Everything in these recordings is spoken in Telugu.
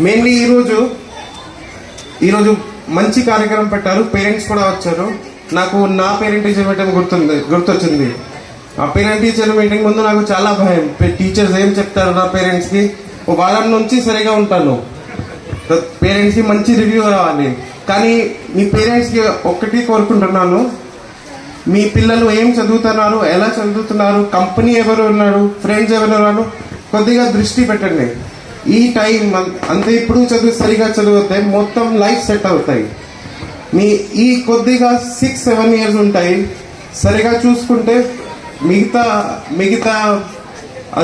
మెయిన్లీ ఈరోజు ఈరోజు మంచి కార్యక్రమం పెట్టారు. పేరెంట్స్ కూడా వచ్చారు. నాకు నా పేరెంట్ టీచర్ మీటింగ్ గుర్తుంది గుర్తొచ్చింది. ఆ పేరెంట్ టీచర్ మీటింగ్ ముందు నాకు చాలా భయం. టీచర్స్ ఏం చెప్తారు నా పేరెంట్స్కి ఒక వారం నుంచి సరిగా ఉంటాను. పేరెంట్స్కి మంచి రివ్యూ రావాలి. కానీ మీ పేరెంట్స్కి ఒక్కటి కోరుకుంటున్నాను. మీ పిల్లలు ఏం చదువుతున్నారు ఎలా చదువుతున్నారు కంపెనీ ఎవరు ఉన్నారు ఫ్రెండ్స్ ఎవరు ఉన్నారు కొద్దిగా దృష్టి పెట్టండి. ఈ టైం అంటే అంతే ఇప్పుడు చదువు సరిగా చదివితే మొత్తం లైఫ్ సెట్ అవుతాయి. మీ ఈ కొద్దిగా సిక్స్ సెవెన్ ఇయర్స్ ఉంటాయి. సరిగా చూసుకుంటే మిగతా మిగతా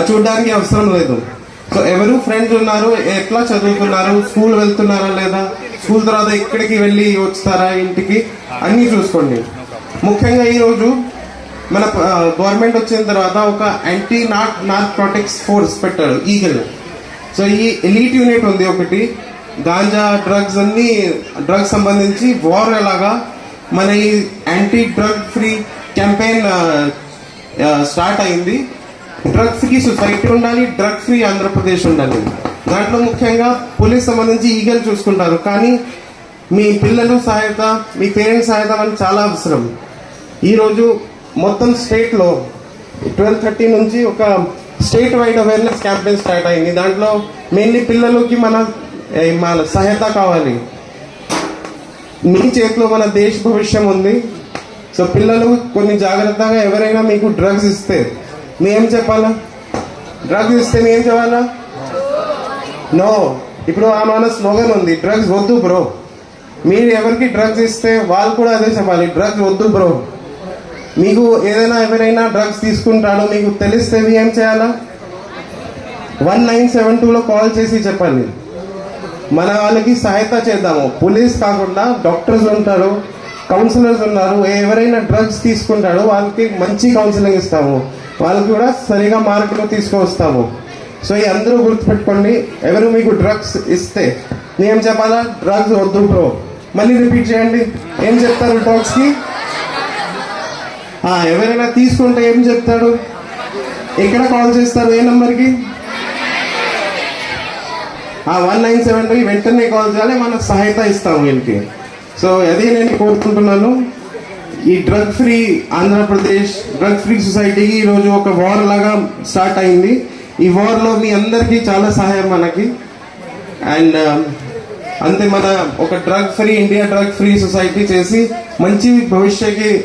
చూడడానికి అవసరం లేదు. సో ఎవరు ఫ్రెండ్స్ ఉన్నారు ఎట్లా చదువుతున్నారు స్కూల్ వెళ్తున్నారా లేదా స్కూల్ తర్వాత ఎక్కడికి వెళ్ళి వస్తారా ఇంటికి అన్నీ చూసుకోండి. ముఖ్యంగా ఈరోజు మన గవర్నమెంట్ వచ్చిన తర్వాత ఒక యాంటీ నాట్ నార్కోటిక్స్ ఫోర్స్ పెట్టారు ఈగల్ సో ఈ ఎలీట్ యూనిట్ ఉంది ఒకటి. గాంజా డ్రగ్స్ అన్ని డ్రగ్స్ సంబంధించి వార్ ఎలాగా మన ఈ anti drug free campaign start అయింది. డ్రగ్ ఫ్రీ సొసైటీ ఉండాలి డ్రగ్ ఫ్రీ ఆంధ్రప్రదేశ్ ఉండాలి. దాంట్లో ముఖ్యంగా పోలీస్ సంబంధించి ఈగల్ చూసుకుంటారు. కానీ మీ పిల్లలు సహాయత మీ పేరెంట్స్ సహాయత మనకు చాలా అవసరం. ఈరోజు మొత్తం స్టేట్లో ట్వెల్వ్ థర్టీ నుంచి ఒక state wide awareness campaign start అయింది. దాంట్లో మెయిన్లీ పిల్లలకి మన మన సహాయత కావాలి. మీ చేతిలో మన దేశ భవిష్యం ఉంది. సో పిల్లలు కొన్ని జాగ్రత్తగా ఎవరైనా మీకు డ్రగ్స్ ఇస్తే మీ ఏం చెప్పాలా? డ్రగ్స్ ఇస్తే మీ చెప్పాలా? నో ఇప్పుడు ఆ మన స్లోగన్ ఉంది డ్రగ్స్ వద్దు బ్రో మీరు ఎవరికి డ్రగ్స్ ఇస్తే వాళ్ళు కూడా అదే చెప్పాలి డ్రగ్స్ వద్దు బ్రో మీకు ఏదైనా ఎవరైనా డ్రగ్స్ తీసుకుంటాడో మీకు తెలిస్తే ఏం చేయాలా? వన్ నైన్ సెవెన్ టూలో కాల్ చేసి చెప్పండి. మన వాళ్ళకి సహాయత చేద్దాము. పోలీస్ కాకుండా డాక్టర్స్ ఉంటారు కౌన్సిలర్స్ ఉన్నారు. ఎవరైనా డ్రగ్స్ తీసుకుంటాడో వాళ్ళకి మంచి కౌన్సిలింగ్ ఇస్తాము. వాళ్ళకి కూడా సరిగా మార్కులు తీసుకొస్తాము. సో ఈ అందరూ గుర్తుపెట్టుకోండి ఎవరు మీకు డ్రగ్స్ ఇస్తే నేను చెప్పాలా? డ్రగ్స్ వద్దు బ్రో మళ్ళీ రిపీట్ చేయండి. ఏం చెప్తారు డ్రగ్స్కి ఎవరైనా తీసుకుంటే ఏం చెప్తాడు? ఎక్కడ కాల్ చేస్తారు? ఏ నంబర్కి? ఆ వన్ నైన్ సెవెన్ త్రీ వెంటనే కాల్ చేయాలి మనం సహాయత ఇస్తాం వీళ్ళకి. సో అదే నేను కోరుకుంటున్నాను. ఈ drug free Andhra Pradesh drug free సొసైటీకి ఈరోజు ఒక వార్ లాగా స్టార్ట్ అయింది. ఈ వార్లో మీ అందరికీ చాలా సహాయం మనకి. అండ్ అంతే మన ఒక drug free India drug free society చేసి మంచి భవిష్యత్కి